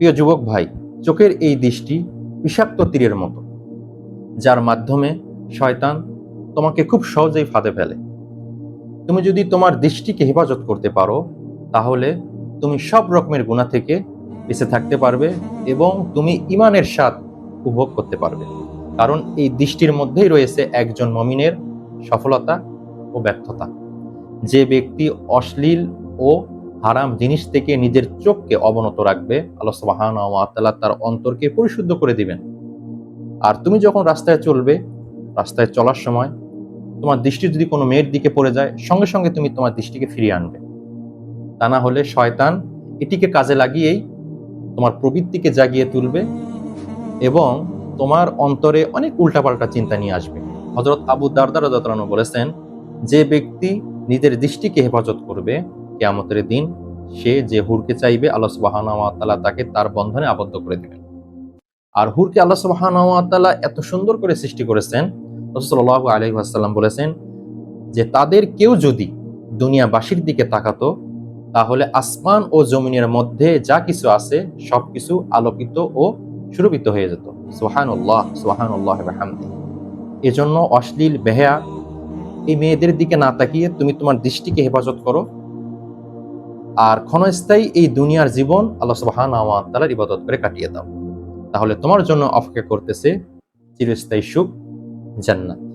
প্রিয় যুবক ভাই, চোখের এই দৃষ্টি বিষাক্ত তীরের মতো, যার মাধ্যমে শয়তান তোমাকে খুব সহজেই ফাঁদে ফেলে। তুমি যদি তোমার দৃষ্টিকে হেফাজত করতে পারো, তাহলে তুমি সব রকমের গুণা থেকে বেঁচে থাকতে পারবে এবং তুমি ইমানের স্বাদ উপভোগ করতে পারবে। কারণ এই দৃষ্টির মধ্যেই রয়েছে একজন মমিনের সফলতা ও ব্যর্থতা। যে ব্যক্তি অশ্লীল ও হারাম জিনিস থেকে নিজের চোখকে অবনত রাখবে, আল্লাহ সুবাহান তাআলা তার অন্তরকে পরিশুদ্ধ করে দিবেন। আর তুমি যখন রাস্তায় চলবে, রাস্তায় চলার সময় তোমার দৃষ্টি যদি কোনো মেয়ের দিকে পড়ে যায়, সঙ্গে সঙ্গে তুমি তোমার দৃষ্টিকে ফিরিয়ে আনবে। তা না হলে শয়তান এটিকে কাজে লাগিয়েই তোমার প্রবৃত্তিকে জাগিয়ে তুলবে এবং তোমার অন্তরে অনেক উল্টাপাল্টা চিন্তা নিয়ে আসবে। হজরত আবু দারদার বলেছেন, যে ব্যক্তি নিজের দৃষ্টিকে হেফাজত করবে কেয়ামতের দিন সে যে হুরকে চাইবে, আল্লাহ সুবাহানাওয়াতালা তাকে তার বন্ধনে আবদ্ধ করে দেবেন। আর হুরকে আল্লাহ সুবাহানাওয়াতালা এত সুন্দর করে সৃষ্টি করেছেন রসল্লাহ আলহি আসাল্লাম বলেছেন যে তাদের কেউ যদি দুনিয়াবাসীর দিকে তাকাতো, তাহলে আসমান ও জমিনের মধ্যে যা কিছু আছে সবকিছু আলোকিত ও সুরভিত হয়ে যেত। সোহানুল্লাহ সোহানুল্লাহ এজন্য অশ্লীল বেহা এই মেয়েদের দিকে না তাকিয়ে তুমি তোমার দৃষ্টিকে হেফাজত করো আর ক্ষণস্থায়ী এই দুনিয়ার জীবন আল্লাহ সুবাহান তালার ইবাদত করে কাটিয়ে দাও। তাহলে তোমার জন্য অপেক্ষা করতেছে চিরস্থায়ী সুখ জান্নাত।